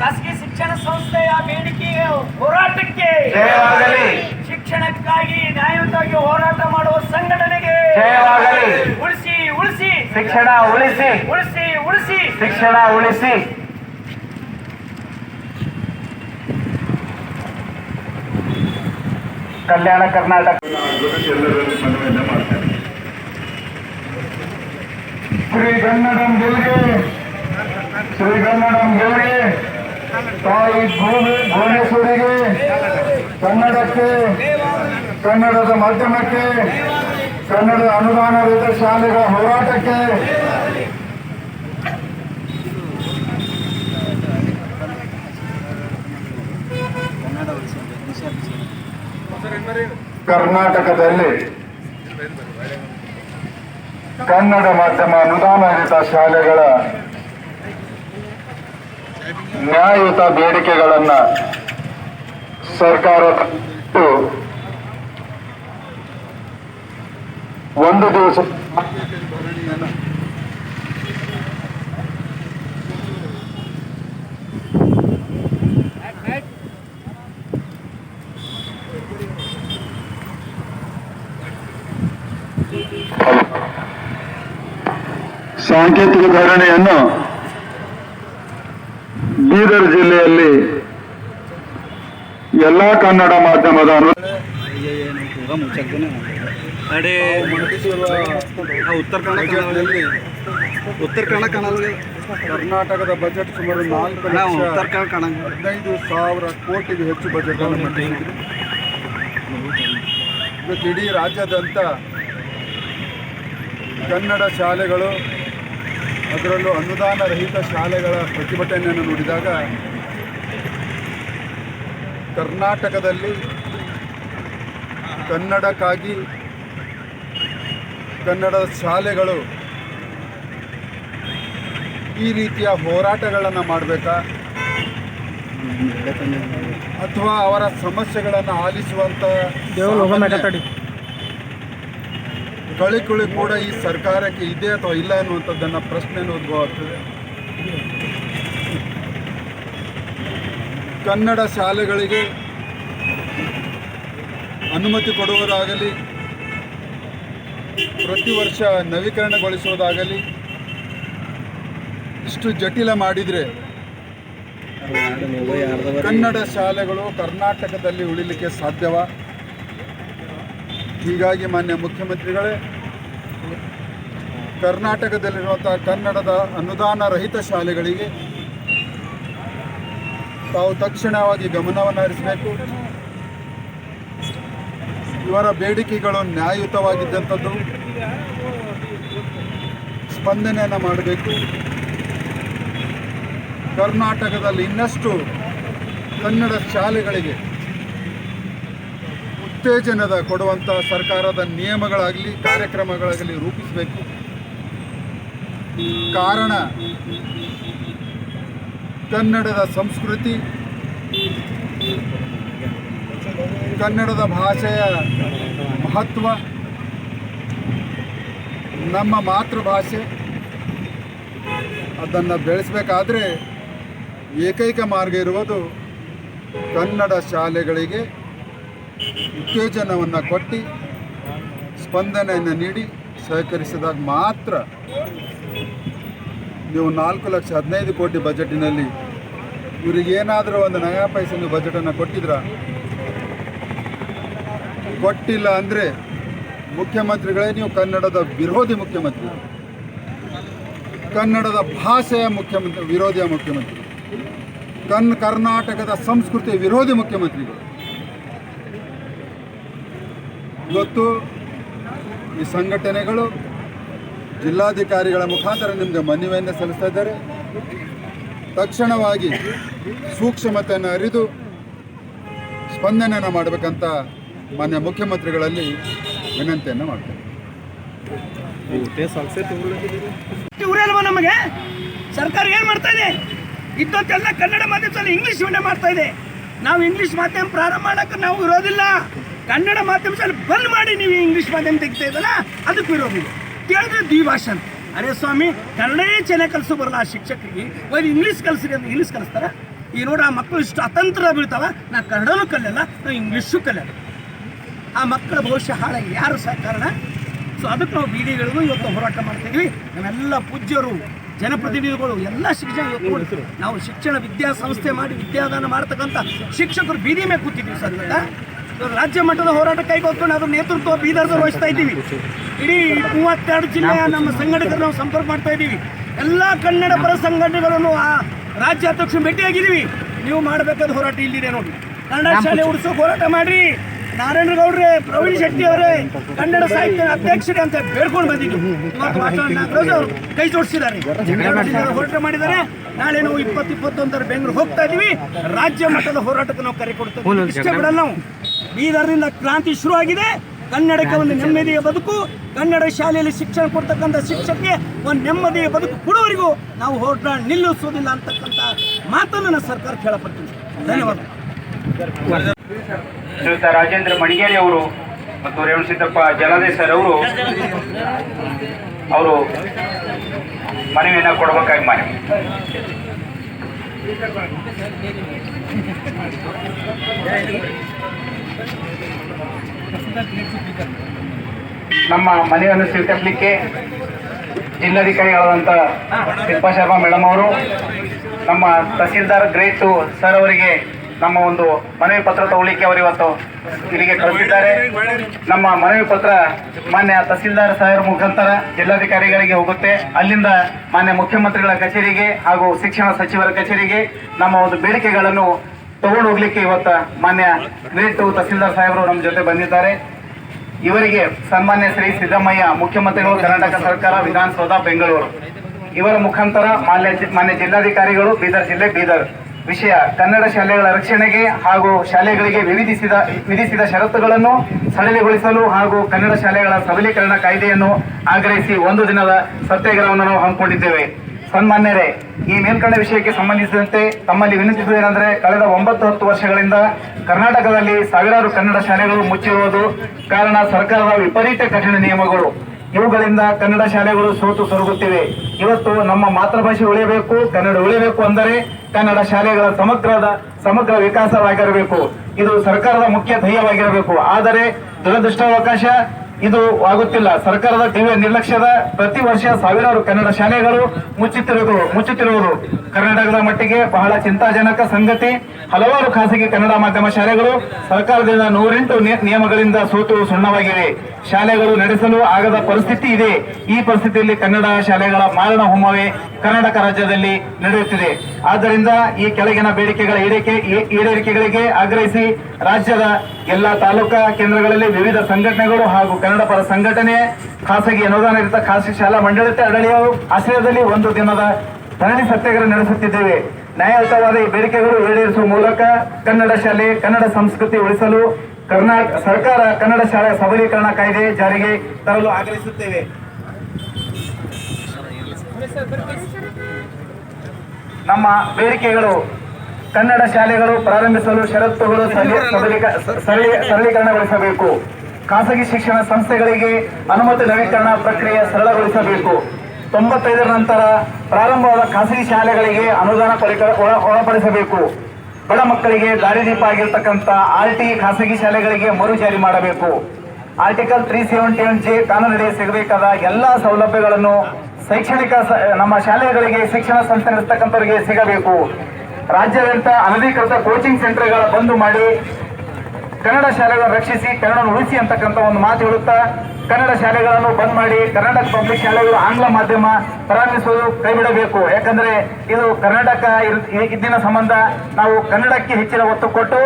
ಖಾಸಗಿ ಶಿಕ್ಷಣ ಸಂಸ್ಥೆಯ ಬೇಡಿಕೆಯ ಹೋರಾಟಕ್ಕೆ ಜಯವಾಗಲಿ. ಶಿಕ್ಷಣಕ್ಕಾಗಿ ನ್ಯಾಯಯುತವಾಗಿ ಹೋರಾಟ ಮಾಡುವ ಸಂಘಟನೆಗೆ ಜಯವಾಗಲಿ. ಉಳಿಸಿ ಉಳಿಸಿ. ಶಿಕ್ಷಣ ಉಳಿಸಿ. ಉಳಿಸಿ ಉಳಿಸಿ. ಶಿಕ್ಷಣ ಉಳಿಸಿ. ಕಲ್ಯಾಣ ಕರ್ನಾಟಕ. ಶ್ರೀ ಕನ್ನಡಂ ಗೆಲ್ಗೆ ಶ್ರೀ ಕನ್ನಡಂ ಗೆಲ್ಗೆ ತಾಯಿ ಭೂಮಿ ಭುವನೇಶ್ವರಿಗೆ, ಕನ್ನಡಕ್ಕೆ, ಕನ್ನಡದ ಮಾಧ್ಯಮಕ್ಕೆ ಕನ್ನಡದ ಅನುದಾನ ರಹಿತ ಶಾಲೆಗಳ ಹೋರಾಟಕ್ಕೆ. ಕರ್ನಾಟಕದಲ್ಲಿ ಕನ್ನಡ ಮಾಧ್ಯಮ ಅನುದಾನ ರಹಿತ ಶಾಲೆಗಳ ನ್ಯಾಯಯುತ ಬೇಡಿಕೆಗಳನ್ನ ಸರ್ಕಾರ ಒಂದು ದಿವಸ ಸಾಂಕೇತಿಕ ಧರಣಿಯನ್ನು ಬೀದರ್ ಜಿಲ್ಲೆಯಲ್ಲಿ ಎಲ್ಲಾ ಕನ್ನಡ ಮಾಧ್ಯಮದ ಅಡೆ ಉತ್ತರ ಕನ್ನಡ ಕನ್ನಡದಲ್ಲಿ ಉತ್ತರ ಕನ್ನಡ ಕನ್ನಡ ಕರ್ನಾಟಕದ ಬಜೆಟ್ ಸುಮಾರು ನಾಲ್ಕು ಲಕ್ಷ ಉತ್ತರ ಕನ್ನಡ ಕನ್ನಡ. ಹದಿನೈದು ಸಾವಿರ ಕೋಟಿಗೂ ಹೆಚ್ಚು ಬಜೆಟ್ ಇವತ್ತು ಇಡೀ ರಾಜ್ಯಾದ್ಯಂತ ಕನ್ನಡ ಶಾಲೆಗಳು ಅದರಲ್ಲೂ ಅನುದಾನ ರಹಿತ ಶಾಲೆಗಳ ಪ್ರತಿಭಟನೆಯನ್ನು ನೋಡಿದಾಗ ಕರ್ನಾಟಕದಲ್ಲಿ ಕನ್ನಡಕ್ಕಾಗಿ ಕನ್ನಡದ ಶಾಲೆಗಳು ಈ ರೀತಿಯ ಹೋರಾಟಗಳನ್ನು ಮಾಡಬೇಕಾ? ಅಥವಾ ಅವರ ಸಮಸ್ಯೆಗಳನ್ನು ಆಲಿಸುವಂತ ಸಾಮಾನ್ಯ ಕಳಿಕುಳಿ ಕೂಡ ಈ ಸರ್ಕಾರಕ್ಕೆ ಇದೆ ಅಥವಾ ಇಲ್ಲ ಅನ್ನುವಂಥದ್ದನ್ನು ಪ್ರಶ್ನೆಯನ್ನು ಉದ್ಭವ ಆಗ್ತದೆ ಕನ್ನಡ ಶಾಲೆಗಳಿಗೆ ಅನುಮತಿ ಕೊಡುವುದಾಗಲಿ, ಪ್ರತಿ ವರ್ಷ ನವೀಕರಣಗೊಳಿಸುವುದಾಗಲಿ, ಇಷ್ಟು ಜಟಿಲ ಮಾಡಿದರೆ ಕನ್ನಡ ಶಾಲೆಗಳು ಕರ್ನಾಟಕದಲ್ಲಿ ಉಳಿಲಿಕ್ಕೆ ಸಾಧ್ಯವ? ಹೀಗಾಗಿ ಮಾನ್ಯ ಮುಖ್ಯಮಂತ್ರಿಗಳೇ ಕರ್ನಾಟಕದಲ್ಲಿರುವಂಥ ಕನ್ನಡದ ಅನುದಾನ ರಹಿತ ಶಾಲೆಗಳಿಗೆ ತಾವು ತಕ್ಷಣವಾಗಿ ಗಮನವನ್ನು ಹರಿಸಬೇಕು ಇವರ ಬೇಡಿಕೆಗಳು ನ್ಯಾಯಯುತವಾಗಿದ್ದಂಥದ್ದು. ಸ್ಪಂದನೆಯನ್ನು ಮಾಡಬೇಕು. ಕರ್ನಾಟಕದಲ್ಲಿ ಇನ್ನಷ್ಟು ಕನ್ನಡ ಶಾಲೆಗಳಿಗೆ ಉತ್ತೇಜನದ ಕೊಡುವಂಥ ಸರ್ಕಾರದ ನಿಯಮಗಳಾಗಲಿ, ಕಾರ್ಯಕ್ರಮಗಳಾಗಲಿ ರೂಪಿಸಬೇಕು. ಕಾರಣ, ಕನ್ನಡದ ಸಂಸ್ಕೃತಿ, ಕನ್ನಡದ ಭಾಷೆಯ ಮಹತ್ವ, ನಮ್ಮ ಮಾತೃಭಾಷೆ, ಅದನ್ನು ಬೆಳೆಸಬೇಕಾದ್ರೆ ಏಕೈಕ ಮಾರ್ಗ ಇರುವುದು ಕನ್ನಡ ಶಾಲೆಗಳಿಗೆ ಉತ್ತೇಜನವನ್ನು ಕೊಟ್ಟು ಸ್ಪಂದನೆಯನ್ನು ನೀಡಿ ಸಹಕರಿಸಿದಾಗ ಮಾತ್ರ ನೀವು ನಾಲ್ಕು ಲಕ್ಷ ಹದಿನೈದು ಕೋಟಿ ಬಜೆಟ್ನಲ್ಲಿ ಇವರಿಗೇನಾದರೂ ಒಂದು ನಯಾ ಪೈಸನ್ನು ಬಜೆಟನ್ನು ಕೊಟ್ಟಿದ್ರ? ಕೊಟ್ಟಿಲ್ಲ ಅಂದರೆ ಮುಖ್ಯಮಂತ್ರಿಗಳೇ ನೀವು ಕನ್ನಡದ ವಿರೋಧಿ ಮುಖ್ಯಮಂತ್ರಿ. ಕನ್ನಡದ ಭಾಷೆಯ ಮುಖ್ಯಮಂತ್ರಿ, ವಿರೋಧಿಯ ಮುಖ್ಯಮಂತ್ರಿ. ಕನ್, ಕರ್ನಾಟಕದ ಸಂಸ್ಕೃತಿಯ ವಿರೋಧಿ ಮುಖ್ಯಮಂತ್ರಿಗಳು. ಇವತ್ತು ಈ ಸಂಘಟನೆಗಳು ಜಿಲ್ಲಾಧಿಕಾರಿಗಳ ಮುಖಾಂತರ ನಿಮಗೆ ಮನವಿಯನ್ನು ಸಲ್ಲಿಸ್ತಾ ಇದ್ದಾರೆ. ತಕ್ಷಣವಾಗಿ ಸೂಕ್ಷ್ಮತೆಯನ್ನು ಅರಿದು ಸ್ಪಂದನೆಯನ್ನು ಮಾಡಬೇಕಂತ ಮಾನ್ಯ ಮುಖ್ಯಮಂತ್ರಿಗಳಲ್ಲಿ ವಿನಂತಿಯನ್ನು ಇವ್ರಲ್ವ ನಮಗೆ? ಸರ್ಕಾರ ಏನು ಮಾಡ್ತಾ ಇದೆ? ಕನ್ನಡ ಮಾಧ್ಯಮದಲ್ಲಿ ಇಂಗ್ಲಿಷ್ ಮಾಡ್ತಾ ಇದೆ. ನಾವು ಇಂಗ್ಲಿಷ್ ಮಾಧ್ಯಮ ಪ್ರಾರಂಭ ಮಾಡೋಕೆ ನಾವು ಇರೋದಿಲ್ಲ. ಕನ್ನಡ ಮಾಧ್ಯಮ ಶಾಲೆ ಬಂದ್ ಮಾಡಿ ನೀವು ಇಂಗ್ಲಿಷ್ ಮಾಧ್ಯಮ ತೆಗಿತಾ ಇದ್ದಲ್ಲ ಅದಕ್ಕೆ ಇರೋದಿಲ್ಲ ಕೇಳಿದ್ರೆ ದ್ವಿಭಾಷಾ ಅಂತ. ಅರೆ ಸ್ವಾಮಿ ಕನ್ನಡನೇ ಚೆನ್ನಾಗಿ ಕಲಿಸೋ ಬರಲ್ಲ ಆ ಶಿಕ್ಷಕರಿಗೆ. ಒಂದು ಇಂಗ್ಲೀಷ್ ಕಲಿಸ್ರಿ ಅಂತ ಇಂಗ್ಲೀಷ್ ಕಲಿಸ್ತಾರ? ಈ ನೋಡಿ, ಆ ಮಕ್ಕಳು ಇಷ್ಟು ಅತಂತ್ರ ಬೀಳ್ತಾವ. ನಾ ಕನ್ನಡನೂ ಕಲಿಯಲ್ಲ ನಾವು ಇಂಗ್ಲೀಷು ಕಲಿಯಲ್ಲ. ಆ ಮಕ್ಕಳ ಭವಿಷ್ಯ ಹಾಳಾಗಿ ಯಾರು ಸಹ ಕಾರಣ? ಸೊ ಅದಕ್ಕೆ ನಾವು ಬೀದಿಗಳಿಗೂ ಇವತ್ತು ಹೋರಾಟ ಮಾಡ್ತಿದ್ವಿ ನಾವೆಲ್ಲ ಪೂಜ್ಯರು. ಜನಪ್ರತಿನಿಧಿಗಳು ಎಲ್ಲ ಶಿಕ್ಷಣ ನಾವು ಶಿಕ್ಷಣ ವಿದ್ಯಾಸಂಸ್ಥೆ ಮಾಡಿ ವಿದ್ಯಾದಾನ ಮಾಡ್ತಕ್ಕಂಥ ಶಿಕ್ಷಕರು ಬೀದಿ ಮೇಲೆ ಕೂತಿದ್ದೀವಿ ಸರ್ ಇವಾಗ. ರಾಜ್ಯ ಮಟ್ಟದ ಹೋರಾಟ ಕೈಗೊಳ್ಕೊಂಡು ಅದ್ರ ನೇತೃತ್ವ ಬೀದರ್ದಲ್ಲಿ ವಹಿಸ್ತಾ ಇದ್ದೀವಿ. ಇಡೀ ಮೂವತ್ತೆರಡು ಜಿಲ್ಲೆಯ ನಮ್ಮ ಸಂಘಟಕರು ನಾವು ಸಂಪರ್ಕ ಮಾಡ್ತಾ ಇದ್ದೀವಿ. ಎಲ್ಲ ಕನ್ನಡ ಪರ ಸಂಘಟನೆಗಳನ್ನು ಆ ರಾಜ್ಯ ಅಧ್ಯಕ್ಷ ಭೇಟಿಯಾಗಿದ್ದೀವಿ. ನೀವು ಮಾಡಬೇಕಾದ ಹೋರಾಟ ಇಲ್ಲಿದೆ ನೋಡಿ. ಕನ್ನಡ ಶಾಲೆ ಉಳಿಸೋ ಹೋರಾಟ ಮಾಡ್ರಿ. ನಾರಾಯಣ ಗೌಡ್ರೆ ಪ್ರವೀಣ್ ಶೆಟ್ಟಿ ಅವರೇ ಕನ್ನಡ ಸಾಹಿತ್ಯ ಅಧ್ಯಕ್ಷರೇ ಅಂತ ಬೇಡ್ಕೊಂಡು ಬಂದಿದ್ದೀವಿ ಇವತ್ತು ನಾಗರಾಜ್ ಅವರು ಕೈ ಜೋಡಿಸಿದ್ದಾರೆ. ಹೋರಾಟ ಮಾಡಿದ್ದಾರೆ. ನಾಳೆ ನಾವು ಇಪ್ಪತ್ತು ಇಪ್ಪತ್ತೊಂದರ ಬೆಂಗಳೂರು ಹೋಗ್ತಾ ಇದೀವಿ ರಾಜ್ಯ ಮಟ್ಟದ ಹೋರಾಟಕ್ಕೆ ನಾವು ಕರೆ ಕೊಡ್ತೇವೆ. ಇಷ್ಟ ಬಿಡಲ್ಲ ನಾವು. ಬೀದರ್ನಿಂದ ಕ್ರಾಂತಿ ಶುರು ಆಗಿದೆ ಕನ್ನಡಕ್ಕೆ ಒಂದು ನೆಮ್ಮದಿಯ ಬದುಕು. ಕನ್ನಡ ಶಾಲೆಯಲ್ಲಿ ಶಿಕ್ಷಣ ಕೊಡ್ತಕ್ಕಂಥ ಶಿಕ್ಷಕರಿಗೆ ಒಂದು ನೆಮ್ಮದಿಯ ಬದುಕು ಕೊಡುವವರೆಗೂ ನಾವು ಹೋರಾಟ ನಿಲ್ಲಿಸೋದಿಲ್ಲ ಅಂತಕ್ಕಂಥ ಮಾತನ್ನು ನಾನು ಸರ್ಕಾರ ಕೇಳಪಡ್ತೀನಿ ಧನ್ಯವಾದ ಶ್ರೀಯುತ ರಾಜೇಂದ್ರ ಮಣಿಗೇರಿ ಅವರು ಮತ್ತು ರೇವಣಸಿದ್ದಪ್ಪ ಜಲದೆ ಸರ್ ಅವರು ಅವರು ಮನವಿಯನ್ನು ಕೊಡಬೇಕಾಗಿ ಮನವಿ. ನಮ್ಮ ಮನೆಯನ್ನು ಸ್ವೀಕರಿಸಲಿಕ್ಕೆ ಜಿಲ್ಲಾಧಿಕಾರಿಗಳಾದಂಥ ಶಿಲ್ಪಾ ಶರ್ಮಾ ಮೇಡಮ್ ಅವರು, ನಮ್ಮ ತಹಸೀಲ್ದಾರ್ ಗ್ರೇಟು ಸರ್ ಅವರಿಗೆ ನಮ್ಮ ಒಂದು ಮನವಿ ಪತ್ರ ತಗೊಳ್ಳಿಕ್ಕೆ ಅವರು ಇವತ್ತು ಇಲ್ಲಿಗೆ ಕಳಿಸಿದ್ದಾರೆ. ನಮ್ಮ ಮನವಿ ಪತ್ರ ಮಾನ್ಯ ತಹಸೀಲ್ದಾರ್ ಸಾಹೇಬ್ ಮುಖಾಂತರ ಜಿಲ್ಲಾಧಿಕಾರಿಗಳಿಗೆ ಹೋಗುತ್ತೆ. ಅಲ್ಲಿಂದ ಮಾನ್ಯ ಮುಖ್ಯಮಂತ್ರಿಗಳ ಕಚೇರಿಗೆ ಹಾಗೂ ಶಿಕ್ಷಣ ಸಚಿವರ ಕಚೇರಿಗೆ ನಮ್ಮ ಒಂದು ಬೇಡಿಕೆಗಳನ್ನು ತಗೊಂಡು ಹೋಗ್ಲಿಕ್ಕೆ ಇವತ್ತು ಮಾನ್ಯ ಗ್ರೇಟ್ ತಹಸೀಲ್ದಾರ್ ಸಾಹೇಬರು ನಮ್ಮ ಜೊತೆ ಬಂದಿದ್ದಾರೆ. ಇವರಿಗೆ ಸನ್ಮಾನ್ಯ ಶ್ರೀ ಸಿದ್ದಮ್ಮಯ್ಯ ಮುಖ್ಯಮಂತ್ರಿಗಳು, ಕರ್ನಾಟಕ ಸರ್ಕಾರ, ವಿಧಾನಸೌಧ, ಬೆಂಗಳೂರು. ಇವರ ಮುಖಾಂತರ ಮಾನ್ಯ ಮಾನ್ಯ ಜಿಲ್ಲಾಧಿಕಾರಿಗಳು ಬೀದರ್ ಜಿಲ್ಲೆ ಬೀದರ್ ವಿಷಯ ಕನ್ನಡ ಶಾಲೆಗಳ ರಕ್ಷಣೆಗೆ ಹಾಗೂ ಶಾಲೆಗಳಿಗೆ ವಿವಿಧಿಸಿದ ವಿಧಿಸಿದ ಷರತ್ತುಗಳನ್ನು ಸಡಿಲಗೊಳಿಸಲು ಹಾಗೂ ಕನ್ನಡ ಶಾಲೆಗಳ ಸಬಲೀಕರಣ ಕಾಯ್ದೆಯನ್ನು ಆಗ್ರಹಿಸಿ ಒಂದು ದಿನದ ಸತ್ಯಾಗ್ರಹವನ್ನು ನಾವು ಹಮ್ಮಿಕೊಂಡಿದ್ದೇವೆ. ಸನ್ಮಾನ್ಯರೇ, ಈ ಮೇಲ್ಕಂಡ ವಿಷಯಕ್ಕೆ ಸಂಬಂಧಿಸಿದಂತೆ ತಮ್ಮಲ್ಲಿ ವಿನಂತಿಸುವುದೇನೆಂದರೆ ಕಳೆದ ಒಂಬತ್ತು ಹತ್ತು ವರ್ಷಗಳಿಂದ ಕರ್ನಾಟಕದಲ್ಲಿ ಸಾವಿರಾರು ಕನ್ನಡ ಶಾಲೆಗಳು ಮುಚ್ಚಿರುವುದು ಕಾರಣ ಸರ್ಕಾರದ ವಿಪರೀತ ಕಠಿಣ ನಿಯಮಗಳು. ಇವುಗಳಿಂದ ಕನ್ನಡ ಶಾಲೆಗಳು ಸೋತು ಸೊರಗುತ್ತಿವೆ. ಇವತ್ತು ನಮ್ಮ ಮಾತೃಭಾಷೆ ಉಳಿಯಬೇಕು, ಕನ್ನಡ ಉಳಿಯಬೇಕು ಅಂದರೆ ಕನ್ನಡ ಶಾಲೆಗಳ ಸಮಗ್ರದ ಸಮಗ್ರ ವಿಕಾಸವಾಗಿರಬೇಕು. ಇದು ಸರ್ಕಾರದ ಮುಖ್ಯ ಧ್ಯೇಯವಾಗಿರಬೇಕು. ಆದರೆ ದುರದೃಷ್ಟಾವಕಾಶ ಇದು ಆಗುತ್ತಿಲ್ಲ. ಸರ್ಕಾರದ ದಿವ್ಯ ನಿರ್ಲಕ್ಷ್ಯದ ಪ್ರತಿ ವರ್ಷ ಸಾವಿರಾರು ಕನ್ನಡ ಶಾಲೆಗಳು ಮುಚ್ಚುತ್ತಿರುವುದು ಮುಚ್ಚುತ್ತಿರುವುದು. ಕರ್ನಾಟಕದ ಮಟ್ಟಿಗೆ ಬಹಳ ಚಿಂತಾಜನಕ ಸಂಗತಿ. ಹಲವಾರು ಖಾಸಗಿ ಕನ್ನಡ ಮಾಧ್ಯಮ ಶಾಲೆಗಳು ಸರ್ಕಾರದಿಂದ ನೂರೆಂಟು ನಿಯಮಗಳಿಂದ ಸೋತು ಸುಣ್ಣವಾಗಿವೆ. ಶಾಲೆಗಳು ನಡೆಸಲು ಆಗದ ಪರಿಸ್ಥಿತಿ ಇದೆ. ಈ ಪರಿಸ್ಥಿತಿಯಲ್ಲಿ ಕನ್ನಡ ಶಾಲೆಗಳ ಮಾರಣ ಹೋಮವೇ ಕರ್ನಾಟಕ ರಾಜ್ಯದಲ್ಲಿ ನಡೆಯುತ್ತಿದೆ. ಆದ್ದರಿಂದ ಈ ಕೆಳಗಿನ ಬೇಡಿಕೆಗಳ ಈಡೇರಿಕೆ ಈಡೇರಿಕೆಗಳಿಗೆ ಆಗ್ರಹಿಸಿ ರಾಜ್ಯದ ಎಲ್ಲಾ ತಾಲೂಕಾ ಕೇಂದ್ರಗಳಲ್ಲಿ ವಿವಿಧ ಸಂಘಟನೆಗಳು ಹಾಗೂ ಪರ ಸಂಘಟನೆ ಖಾಸಗಿ ಅನುದಾನರಹಿತ ಖಾಸಗಿ ಶಾಲಾ ಮಂಡಳಿತ ಅಡಳಿಯ ಆಶ್ರಯದಲ್ಲಿ ಒಂದು ದಿನದ ಧರಣಿ ಸತ್ಯಾಗ್ರಹ ನಡೆಸುತ್ತಿದ್ದೇವೆ. ನ್ಯಾಯಯುತವಾದ ಈ ಬೇಡಿಕೆಗಳು ಈಡೇರಿಸುವ ಮೂಲಕ ಕನ್ನಡ ಶಾಲೆ, ಕನ್ನಡ ಸಂಸ್ಕೃತಿ ಉಳಿಸಲು ಕರ್ನಾಟಕ ಸರ್ಕಾರ ಕನ್ನಡ ಶಾಲೆ ಸಬಲೀಕರಣ ಕಾಯ್ದೆ ಜಾರಿಗೆ ತರಲು ಆಗ್ರಹಿಸುತ್ತೇವೆ. ನಮ್ಮ ಬೇಡಿಕೆಗಳು ಕನ್ನಡ ಶಾಲೆಗಳು ಪ್ರಾರಂಭಿಸಲು ಷರತ್ತುಗಳು ಸರಳೀಕರಣಗೊಳಿಸಬೇಕು. ಖಾಸಗಿ ಶಿಕ್ಷಣ ಸಂಸ್ಥೆಗಳಿಗೆ ಅನುಮತಿ ನವೀಕರಣ ಪ್ರಕ್ರಿಯೆ ಸರಳಗೊಳಿಸಬೇಕು. ತೊಂಬತ್ತೈದರ ನಂತರ ಪ್ರಾರಂಭವಾದ ಖಾಸಗಿ ಶಾಲೆಗಳಿಗೆ ಅನುದಾನ ಪರಿಕರ ಒಳ- ಒಳಪಡಿಸಬೇಕು. ಬಡ ಮಕ್ಕಳಿಗೆ ದಾರಿದೀಪ ಆಗಿರ್ತಕ್ಕಂಥ ಆರ್ ಟಿ ಖಾಸಗಿ ಶಾಲೆಗಳಿಗೆ ಮರು ಜಾರಿ ಮಾಡಬೇಕು. Article three seventy one J ಕಾನೂನಡಿ ಸಿಗಬೇಕಾದ ಎಲ್ಲ ಸೌಲಭ್ಯಗಳನ್ನು ಶೈಕ್ಷಣಿಕ ನಮ್ಮ ಶಾಲೆಗಳಿಗೆ, ಶಿಕ್ಷಣ ಸಂಸ್ಥೆ ನಡೆಸ್ತಕ್ಕಂಥವರಿಗೆ ಸಿಗಬೇಕು. ರಾಜ್ಯಾದ್ಯಂತ ಅನಧಿಕೃತ ಕೋಚಿಂಗ್ ಸೆಂಟರ್ಗಳ ಬಂದು ಮಾಡಿ ಕನ್ನಡ ಶಾಲೆಗಳನ್ನು ರಕ್ಷಿಸಿ ಕನ್ನಡ ಉಳಿಸಿ ಅಂತಕ್ಕಂಥ ಒಂದು ಮಾತು ಹೇಳುತ್ತಾ, ಕನ್ನಡ ಶಾಲೆಗಳನ್ನು ಬಂದ್ ಮಾಡಿ, ಕನ್ನಡ ಪಬ್ಲಿಕ್ ಶಾಲೆಗಳು ಆಂಗ್ಲ ಮಾಧ್ಯಮ ಪ್ರಾರಂಭಿಸುವುದು ಕೈಬಿಡಬೇಕು. ಯಾಕಂದ್ರೆ ಇದು ಕರ್ನಾಟಕ ಇದ್ದಿನ ಸಂಬಂಧ ನಾವು ಕನ್ನಡಕ್ಕೆ ಹೆಚ್ಚಿನ ಒತ್ತು ಕೊಟ್ಟು,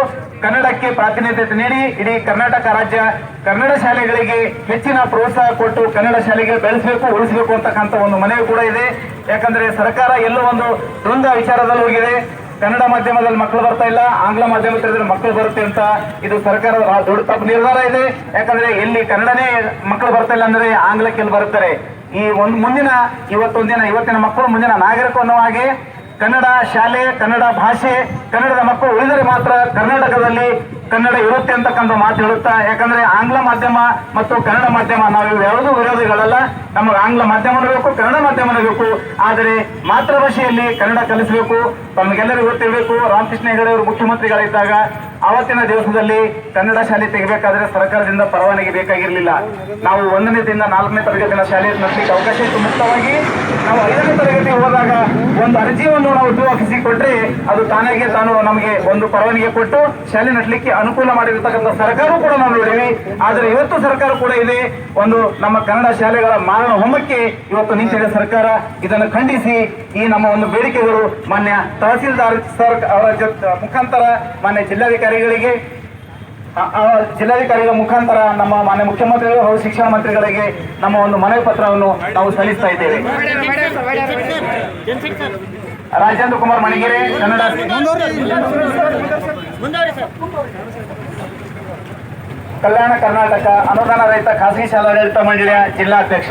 ಕನ್ನಡಕ್ಕೆ ಪ್ರಾತಿನಿಧ್ಯತೆ ನೀಡಿ, ಇಡೀ ಕರ್ನಾಟಕ ರಾಜ್ಯ ಕನ್ನಡ ಶಾಲೆಗಳಿಗೆ ಹೆಚ್ಚಿನ ಪ್ರೋತ್ಸಾಹ ಕೊಟ್ಟು ಕನ್ನಡ ಶಾಲೆಗೆ ಬೆಳೆಸಬೇಕು, ಉಳಿಸಬೇಕು ಅಂತಕ್ಕಂಥ ಒಂದು ಮನವಿ ಕೂಡ ಇದೆ. ಯಾಕಂದ್ರೆ ಸರ್ಕಾರ ಎಲ್ಲೋ ಒಂದು ದ್ವಂದ್ವ ವಿಚಾರದಲ್ಲಿ ಹೋಗಿದೆ. ಕನ್ನಡ ಮಾಧ್ಯಮದಲ್ಲಿ ಮಕ್ಕಳು ಬರ್ತಾ ಇಲ್ಲ, ಆಂಗ್ಲ ಮಾಧ್ಯಮದಲ್ಲಿ ಮಕ್ಕಳು ಬರುತ್ತೆ ಅಂತ ಇದು ಸರ್ಕಾರದ ದೊಡ್ಡ ತಪ್ಪು ನಿರ್ಧಾರ ಇದೆ. ಯಾಕಂದ್ರೆ ಎಲ್ಲಿ ಕನ್ನಡನೇ ಮಕ್ಕಳು ಬರ್ತಾ ಇಲ್ಲ ಅಂದ್ರೆ ಆಂಗ್ಲಕ್ಕೆ ಎಲ್ಲಿ ಬರುತ್ತಾರೆ? ಈ ಒಂದು ಮುಂದಿನ, ಇವತ್ತೊಂದಿನ, ಇವತ್ತಿನ ಮಕ್ಕಳು, ಮುಂದಿನ ನಾಗರಿಕ ಅನ್ನೋ ಹಾಗೆ ಕನ್ನಡ ಶಾಲೆ, ಕನ್ನಡ ಭಾಷೆ, ಕನ್ನಡದ ಮಕ್ಕಳು ಉಳಿದರೆ ಮಾತ್ರ ಕರ್ನಾಟಕದಲ್ಲಿ ಕನ್ನಡ ಇರುತ್ತೆ ಅಂತಕ್ಕಂಥ ಮಾತು ಹೇಳುತ್ತಾ, ಯಾಕಂದ್ರೆ ಆಂಗ್ಲ ಮಾಧ್ಯಮ ಮತ್ತು ಕನ್ನಡ ಮಾಧ್ಯಮ ನಾವು ಇವೆರಡೂ ವಿರೋಧಿಗಳಲ್ಲ. ನಮಗೆ ಆಂಗ್ಲ ಮಾಧ್ಯಮ ಬೇಕು, ಕನ್ನಡ ಮಾಧ್ಯಮ ಬೇಕು. ಆದರೆ ಮಾತೃಭಾಷೆಯಲ್ಲಿ ಕನ್ನಡ ಕಲಿಸಬೇಕು. ತಮಗೆಲ್ಲರಿಗೂ ಗೊತ್ತಿರಬೇಕು, ರಾಮಕೃಷ್ಣ ಹೆಗಡೆ ಅವರು ಮುಖ್ಯಮಂತ್ರಿಗಳಿದ್ದಾಗ ಆವತ್ತಿನ ದಿವಸದಲ್ಲಿ ಕನ್ನಡ ಶಾಲೆ ತೆಗಿಬೇಕಾದ್ರೆ ಸರ್ಕಾರದಿಂದ ಪರವಾನಗಿ ಬೇಕಾಗಿರಲಿಲ್ಲ. ನಾವು ಒಂದನೇ ದಿನ, ನಾಲ್ಕನೇ ತರಗತಿನ ಶಾಲೆ ನಡೆಸಲಿಕ್ಕೆ ಅವಕಾಶ ಇತ್ತು. ಮುಕ್ತವಾಗಿ ನಾವು ಐದನೇ ತರಗತಿ ಹೋದಾಗ ಒಂದು ಅರ್ಜಿಯನ್ನು ನಾವು ಟೂ ಆಫೀಸಿಗೆ ಕೊಟ್ಟರೆ ಅದು ತಾನಾಗೆ ತಾನು ನಮಗೆ ಒಂದು ಪರವಾನಗಿ ಕೊಟ್ಟು ಶಾಲೆ ನಡೆಸಲಿಕ್ಕೆ ಅನುಕೂಲ ಮಾಡಿರತಕ್ಕಂಥ ಸರ್ಕಾರ ಕೂಡ ನಾವು ನೋಡಿವಿ. ಆದರೆ ಇವತ್ತು ಸರ್ಕಾರ ಕೂಡ ಇದೆ. ಒಂದು ನಮ್ಮ ಕನ್ನಡ ಶಾಲೆಗಳ ಮಾರಣ ಹೋಮಕ್ಕೆ ಇವತ್ತು ನಿಂತಿದೆ ಸರ್ಕಾರ. ಇದನ್ನು ಖಂಡಿಸಿ ಈ ನಮ್ಮ ಒಂದು ಬೇಡಿಕೆಗಳು ಮಾನ್ಯ ತಹಸೀಲ್ದಾರ್ ಸರ್ ಅವರ ಮುಖಾಂತರ ಮಾನ್ಯ ಜಿಲ್ಲಾಧಿಕಾರಿಗಳಿಗೆ ಜಿಲ್ಲಾಧಿಕಾರಿಗಳ ಮುಖಾಂತರ ನಮ್ಮ ಮಾನ್ಯ ಮುಖ್ಯಮಂತ್ರಿಗಳು ಹಾಗೂ ಶಿಕ್ಷಣ ಮಂತ್ರಿಗಳಿಗೆ ನಮ್ಮ ಒಂದು ಮನವಿ ಪತ್ರವನ್ನು ನಾವು ಸಲ್ಲಿಸ್ತಾ ಇದ್ದೇವೆ. ರಾಜೇಂದ್ರ ಕುಮಾರ್ ಮಣಿಗೆರೆ, ಕನ್ನಡ ಕಲ್ಯಾಣ ಕರ್ನಾಟಕ ಅನುದಾನ ರಹಿತ ಖಾಸಗಿ ಶಾಲಾಡಳಿತ ಮಂಡಳಿಯ ಜಿಲ್ಲಾಧ್ಯಕ್ಷ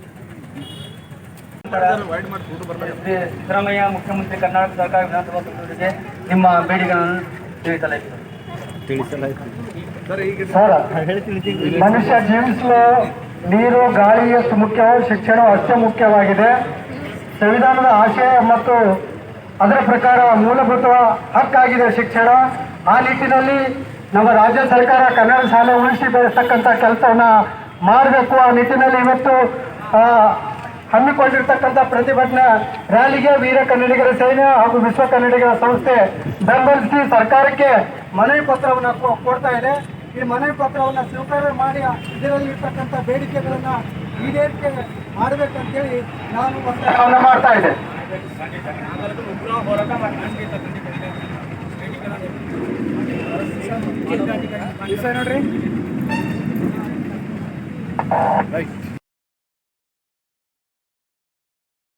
ಸಿದ್ದರಾಮಯ್ಯ ಮುಖ್ಯಮಂತ್ರಿ ಕರ್ನಾಟಕ ಸರ್ಕಾರ ವಿಧಾನಸಭಾ ಸದಸ್ಯರಿಗೆ ನಿಮ್ಮ ಬೇಡಿಕೆಗಳನ್ನು ತಿಳಿಸಲಾಯಿತು. ಸರ್ ಮನುಷ್ಯ ಜೀವಿಸಲು ನೀರು ಗಾಳಿ ಎಷ್ಟು ಮುಖ್ಯವೋ ಶಿಕ್ಷಣ ಅಷ್ಟೇ ಮುಖ್ಯವಾಗಿದೆ. ಸಂವಿಧಾನದ ಆಶಯ ಮತ್ತು ಅದರ ಪ್ರಕಾರ ಮೂಲಭೂತ ಹಕ್ಕಾಗಿದೆ ಶಿಕ್ಷಣ. ಆ ನಿಟ್ಟಿನಲ್ಲಿ ನಮ್ಮ ರಾಜ್ಯ ಸರ್ಕಾರ ಕನ್ನಡ ಶಾಲೆ ಉಳಿಸಿ ಬೆಳೆಸ್ತಕ್ಕಂಥ ಕೆಲಸವನ್ನ ಮಾಡಬೇಕು. ಆ ನಿಟ್ಟಿನಲ್ಲಿ ಇವತ್ತು ಆ, ಹಮ್ಮಿಕೊಂಡಿರ್ತಕ್ಕಂಥ ಪ್ರತಿಭಟನಾ ರ್ಯಾಲಿಗೆ ವೀರ ಕನ್ನಡಿಗರ ಸೈನ್ಯ ಹಾಗೂ ವಿಶ್ವ ಕನ್ನಡಿಗರ ಸಂಸ್ಥೆ ಬೆಂಬಲಿಸಿ ಸರ್ಕಾರಕ್ಕೆ ಮನವಿ ಪತ್ರವನ್ನು ಕೊ- ಕೊಡ್ತಾ ಇದೆ. ಈ ಮನವಿ ಪತ್ರವನ್ನು ಸ್ವೀಕಾರ ಮಾಡಿ ಇದರಲ್ಲಿ ಇರ್ತಕ್ಕಂಥ ಬೇಡಿಕೆಗಳನ್ನ ಈಡೇರಿಕೆ ಮಾಡಬೇಕಂತೇಳಿ ನಾನು ಮಾಡ್ತಾ ಇದೆ. ನೋಡ್ರಿ.